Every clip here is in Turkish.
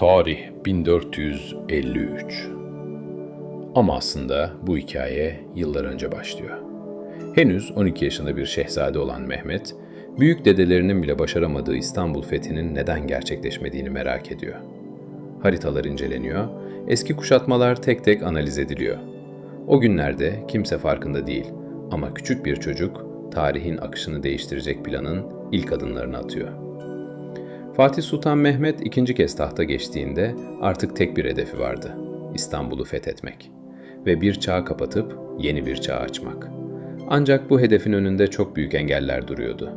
Tarih 1453. Ama aslında bu hikaye yıllar önce başlıyor. Henüz 12 yaşında bir şehzade olan Mehmet, büyük dedelerinin bile başaramadığı İstanbul fethinin neden gerçekleşmediğini merak ediyor. Haritalar inceleniyor, eski kuşatmalar tek tek analiz ediliyor. O günlerde kimse farkında değil ama küçük bir çocuk tarihin akışını değiştirecek planın ilk adımlarını atıyor. Fatih Sultan Mehmet ikinci kez tahta geçtiğinde artık tek bir hedefi vardı. İstanbul'u fethetmek. Ve bir çağ kapatıp yeni bir çağ açmak. Ancak bu hedefin önünde çok büyük engeller duruyordu.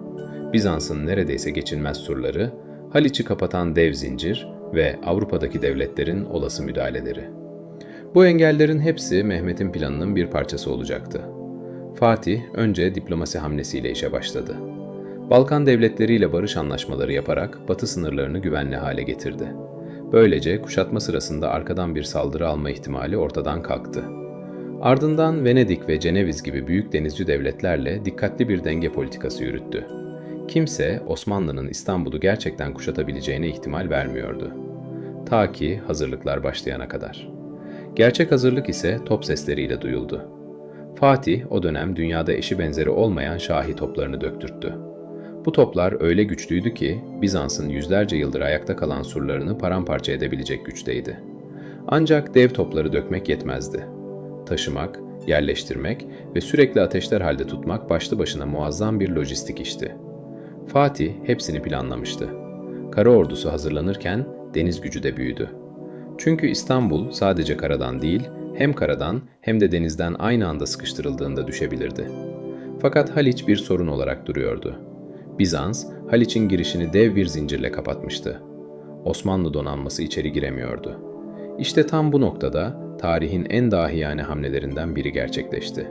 Bizans'ın neredeyse geçilmez surları, Haliç'i kapatan dev zincir ve Avrupa'daki devletlerin olası müdahaleleri. Bu engellerin hepsi Mehmet'in planının bir parçası olacaktı. Fatih önce diplomasi hamlesiyle işe başladı. Balkan devletleriyle barış anlaşmaları yaparak batı sınırlarını güvenli hale getirdi. Böylece kuşatma sırasında arkadan bir saldırı alma ihtimali ortadan kalktı. Ardından Venedik ve Ceneviz gibi büyük denizci devletlerle dikkatli bir denge politikası yürüttü. Kimse Osmanlı'nın İstanbul'u gerçekten kuşatabileceğine ihtimal vermiyordu. Ta ki hazırlıklar başlayana kadar. Gerçek hazırlık ise top sesleriyle duyuldu. Fatih o dönem dünyada eşi benzeri olmayan şahi toplarını döktürttü. Bu toplar öyle güçlüydü ki Bizans'ın yüzlerce yıldır ayakta kalan surlarını paramparça edebilecek güçteydi. Ancak dev topları dökmek yetmezdi. Taşımak, yerleştirmek ve sürekli ateşler halde tutmak başlı başına muazzam bir lojistik işti. Fatih hepsini planlamıştı. Kara ordusu hazırlanırken deniz gücü de büyüdü. Çünkü İstanbul sadece karadan değil, hem karadan hem de denizden aynı anda sıkıştırıldığında düşebilirdi. Fakat Haliç bir sorun olarak duruyordu. Bizans, Haliç'in girişini dev bir zincirle kapatmıştı. Osmanlı donanması içeri giremiyordu. İşte tam bu noktada tarihin en dahiyane hamlelerinden biri gerçekleşti.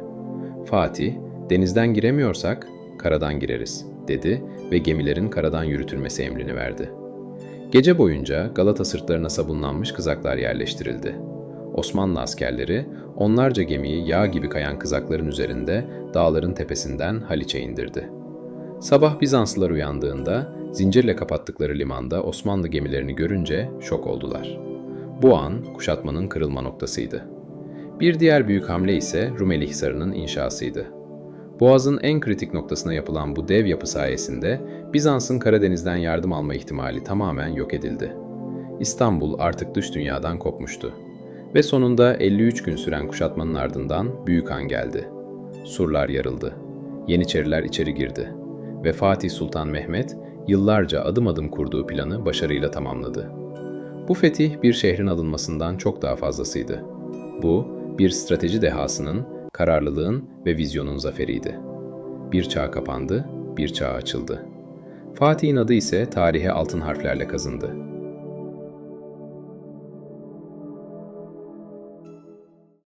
Fatih, denizden giremiyorsak karadan gireriz dedi ve gemilerin karadan yürütülmesi emrini verdi. Gece boyunca Galata sırtlarına sabunlanmış kızaklar yerleştirildi. Osmanlı askerleri onlarca gemiyi yağ gibi kayan kızakların üzerinde dağların tepesinden Haliç'e indirdi. Sabah Bizanslılar uyandığında zincirle kapattıkları limanda Osmanlı gemilerini görünce şok oldular. Bu an kuşatmanın kırılma noktasıydı. Bir diğer büyük hamle ise Rumeli Hisarı'nın inşasıydı. Boğaz'ın en kritik noktasına yapılan bu dev yapı sayesinde Bizans'ın Karadeniz'den yardım alma ihtimali tamamen yok edildi. İstanbul artık dış dünyadan kopmuştu. Ve sonunda 53 gün süren kuşatmanın ardından Büyük Han geldi. Surlar yarıldı. Yeniçeriler içeri girdi. Ve Fatih Sultan Mehmet yıllarca adım adım kurduğu planı başarıyla tamamladı. Bu fetih bir şehrin alınmasından çok daha fazlasıydı. Bu, bir strateji dehasının, kararlılığın ve vizyonun zaferiydi. Bir çağ kapandı, bir çağ açıldı. Fatih'in adı ise tarihe altın harflerle kazındı.